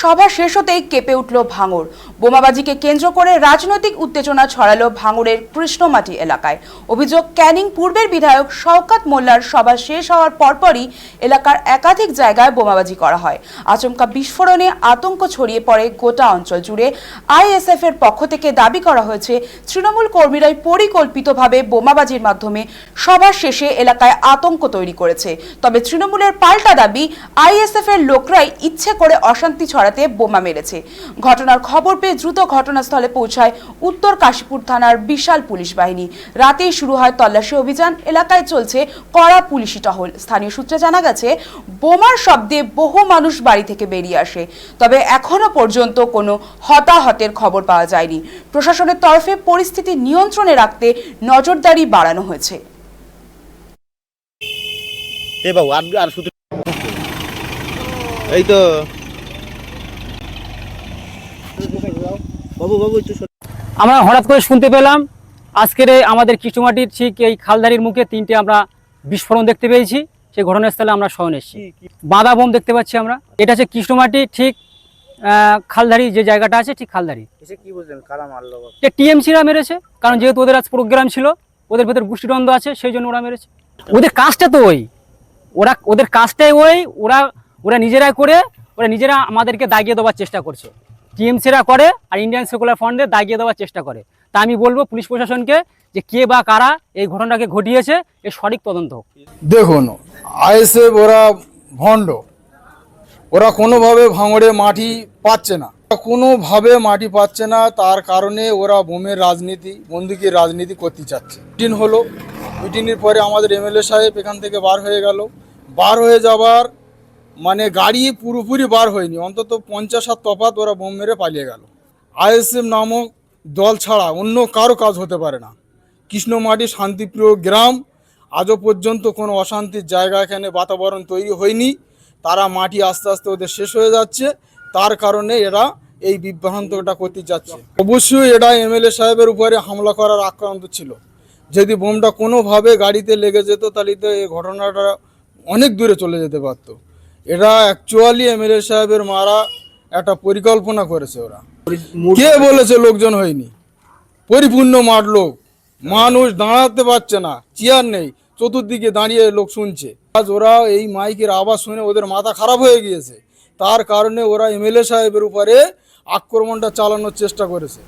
সভা শেষ হতেই কেঁপে উঠল ভাঙড়। বোমাবাজিকে কেন্দ্র করে রাজনৈতিক উত্তেজনা ছড়ালো ভাঙড়ের কৃষ্ণমাটি এলাকায়। অভিযোগ, ক্যানিং পূর্বের বিধায়ক শওকাত মোল্লার সভা শেষ হওয়ার পরপরই এলাকার একাধিক জায়গায় বোমাবাজি করা হয়। আচমকা বিস্ফোরণে আতঙ্ক ছড়িয়ে পড়ে গোটা অঞ্চল জুড়ে। আইএসএফ এর পক্ষ থেকে দাবি করা হয়েছে, তৃণমূল কর্মীরাই পরিকল্পিতভাবে বোমাবাজির মাধ্যমে সভা শেষে এলাকায় আতঙ্ক তৈরি করেছে। তবে তৃণমূলের পাল্টা দাবি, আইএসএফ এর লোকরাই ইচ্ছে করে অশান্তি ছড়াতে বোমা মেরেছে। ঘটনার খবর পেয়ে দ্রুত ঘটনাস্থলে পৌঁছায় উত্তর কাশীপুর থানার বিশাল পুলিশ বাহিনী। রাতেই শুরু হয় তল্লাশি অভিযান। এলাকায় চলছে কড়া পুলিশি টহল। স্থানীয় সূত্রে জানা গেছে, বোমার শব্দে বহু মানুষ বাড়ি থেকে বেরিয়ে আসে। তবে এখনও পর্যন্ত কোনো হতাহতের খবর পাওয়া যায়নি। প্রশাসনের তরফে পরিস্থিতি নিয়ন্ত্রণে রাখতে নজরদারি বাড়ানো হয়েছে। এ বাবু আর শুধু এই তো বাবু বাবু একটু আমরা হঠাৎ করে শুনতে পেলাম আজকের আমাদের কৃষ্ণমাটির ঠিক এই খালদারির মুখে তিনটে আমরা বিস্ফোরণ দেখতে পেয়েছি। সেই ঘটনাস্থলে আমরা শহন এসেছি। বাঁধা বোম দেখতে পাচ্ছি আমরা। এটা হচ্ছে কৃষ্ণমাটি ঠিক আহ, খালদারি যে জায়গাটা আছে ঠিক খালদারি। এসে কি বুঝলেন কারা মারলো বাবু? টিএমসিরা মেরেছে কারণ যেহেতু ওদের আজ প্রোগ্রাম ছিল ওদের ভেতর গোষ্ঠীদ্বন্দ্ব আছে সেই জন্য ওরা মেরেছে। ওদের কাজটা তো ওই। ওরা ওদের কাজটাই ওই ওরা ওরা নিজেরাই করে ওরা নিজেরা আমাদেরকে দাগিয়ে দেওয়ার চেষ্টা করছে। টিএমসিরা করে আর ইন্ডিয়ান সেকুলার ফান্ডে দাগিয়ে দেওয়ার চেষ্টা করে। তা আমি বলব পুলিশ প্রশাসনকে যে কে বা কারা এই ঘটনাকে ঘটিয়েছে, এর সঠিক তদন্ত দেখুন, আইএসএফ ওরা ভণ্ড। ওরা কোনোভাবে ভাঙড়ে মাটি পাচ্ছে না। কোনোভাবে মাটি পাচ্ছে না, তার কারণে ওরা বোমের রাজনীতি, বন্দুকের রাজনীতি করতে চাচ্ছে। মিটিং হলো। মিটিংয়ের পরে আমাদের এমএলএ সাহেব এখান থেকে বার হয়ে গেল। বার হয়ে যাবার মানে গাড়ি পুরোপুরি বার হয়নি, অন্তত পঞ্চাশ হাত তফাত ওরা বোম মেরে পালিয়ে গেল। আইএসএফ নামক দল ছাড়া অন্য কারও কাজ হতে পারে না। কৃষ্ণমাটি শান্তিপ্রিয় গ্রাম, আজও পর্যন্ত কোনো অশান্তির জায়গা এখানে বাতাবরণ তৈরি হয়নি। তারা মাটি আস্তে আস্তে ওদের শেষ হয়ে যাচ্ছে। তার কারণে এরা এই বিভ্রান্তটা করতে যাচ্ছে। অবশ্যই এটা এমএলএ সাহেবের উপরে হামলা করার আক্রান্ত ছিল। যদি বোমটা কোনোভাবে গাড়িতে লেগে যেত, তাহলে তো এই ঘটনাটা অনেক দূরে চলে যেতে পারতো। এটা অ্যাকচুয়ালি এমএলএ সাহেবের মারা একটা পরিকল্পনা করেছে ওরা। কে বলেছে লোকজন হয়নি? পরিপূর্ণ মাঠ লোক। মানুষ দাঁড়াতে পারছে না চেয়ার নেই চতুর্দিকে দাঁড়িয়ে লোক শুনছে। আজ ওরা এই মাইকের আওয়াজ শুনে ওদের মাথা খারাপ হয়ে গিয়েছে। তার কারণে ওরা এমএলএ সাহেবের উপরে আক্রমণটা চালানোর চেষ্টা করেছে।